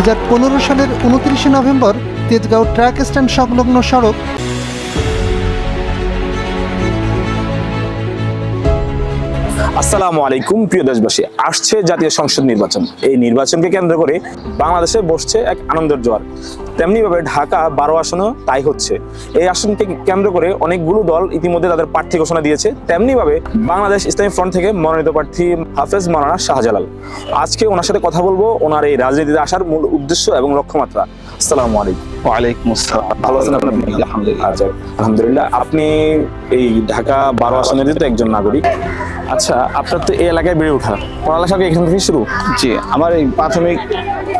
দু সালের উনত্রিশে নভেম্বর তেজগাঁও ট্রাক স্ট্যান্ড সংলগ্ন সড়ক আসসালামু আলাইকুম, প্রিয় দেশবাসী। আসছে জাতীয় সংসদ নির্বাচন। এই নির্বাচনকে কেন্দ্র করে বাংলাদেশে বসছে এক আনন্দের জোয়ার। তেমনিভাবে ঢাকা বারো আসনও তাই হচ্ছে। এই আসনকে কেন্দ্র করে অনেকগুলো দল ইতিমধ্যে তাদের প্রার্থী ঘোষণা দিয়েছে। তেমনিভাবে বাংলাদেশ ইসলামী ফ্রন্ট থেকে মনোনীত প্রার্থী হাফেজ মাওলানা শাহজালাল। আজকে ওনার সাথে কথা বলব। ওনার এই রাজনীতিতে আসার মূল উদ্দেশ্য এবং লক্ষ্যমাত্রা। আসসালামু আলাইকুম। ওয়ালাইকুম আসসালাম। ভালো আছেন আপনি আলহামদুলিল্লাহ আচ্ছা। আলহামদুলিল্লাহ আপনি এই ঢাকা বারো আসনেরই তো একজন নাগরিক। আচ্ছা আপনার তো এই এলাকায় বেড়ে ওঠা। পড়ালেখা কি এখান থেকে শুরু? জি আমার এই প্রাথমিক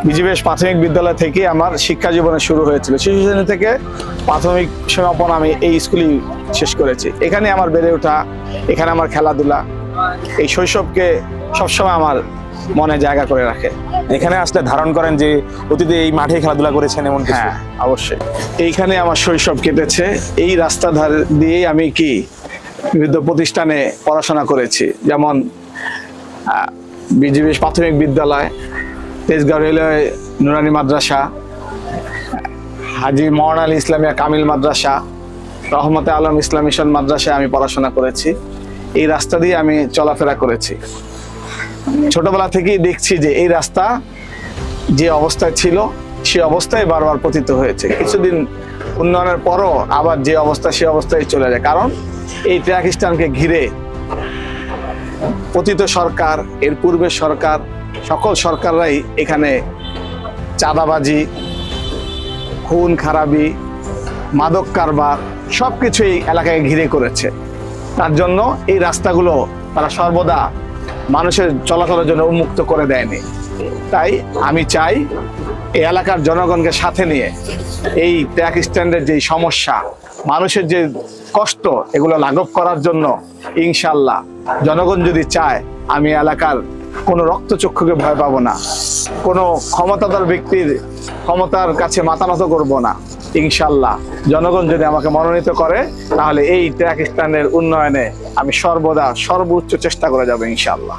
বিজিবেশ প্রাথমিক বিদ্যালয় থেকে আমার শিক্ষা জীবনে শুরু হয়েছিল। শিশু শ্রেণি থেকে প্রাথমিক সমাপন আমি এই স্কুলেই শেষ করেছি। এখানে আমার বেড়ে ওঠা এখানে আমার খেলাধুলা এই শৈশবকে সবসময় আমার মনে জায়গা করে রাখে। এখানে আসলে ধারণ করেন যে অতীতে এই মাঠে খেলাধুলা করেছেন এমন হ্যাঁ অবশ্যই। এইখানে আমার শৈশব কেটেছে। এই রাস্তা ধার দিয়েই আমি কি বিবিধ প্রতিষ্ঠানে পড়াশোনা করেছি। যেমন বিজিবি প্রাথমিক বিদ্যালয়, তেজগাঁও রেলওয়ে নুরানি মাদ্রাসা, হাজি মহান আলী ইসলামিয়া কামিল মাদ্রাসা, রহমতে আলম ইসলাম মিশন মাদ্রাসায় আমি পড়াশোনা করেছি। এই রাস্তা দিয়ে আমি চলাফেরা করেছি। ছোটবেলা থেকেই দেখছি যে এই রাস্তা যে অবস্থায় ছিল, সে অবস্থায় বারবার পতিত হয়েছে। কিছুদিন উন্নয়নের পরও আবার যে অবস্থা, সে অবস্থায় চলে যায়। কারণ এই ট্র্যাক স্ট্যান্ডকে ঘিরে পতিত সরকার, এর পূর্বের সরকার, সকল সরকাররাই এখানে চাঁদাবাজি, খুন, খারাপি, মাদক কারবার সব কিছুই এলাকাকে ঘিরে করেছে। তার জন্য এই রাস্তাগুলো তারা সর্বদা মানুষের চলাচলের জন্য উন্মুক্ত করে দেয়নি। তাই আমি চাই এই এলাকার জনগণকে সাথে নিয়ে এই ট্র্যাক স্ট্যান্ডের যে সমস্যা, মানুষের যে কষ্ট, এগুলো লাঘব করার জন্য ইনশাল্লাহ জনগণ যদি চায় আমি এলাকার কোনো রক্তচক্ষুকে ভয় পাবো না। কোনো ক্ষমতাদার ব্যক্তির ক্ষমতার কাছে মাথা নত করব না, ইনশাল্লাহ। জনগণ যদি আমাকে মনোনীত করে, তাহলে এই ট্র্যাক উন্নয়নে আমি সর্বদা সর্বোচ্চ চেষ্টা করে যাব, ইনশাল্লাহ।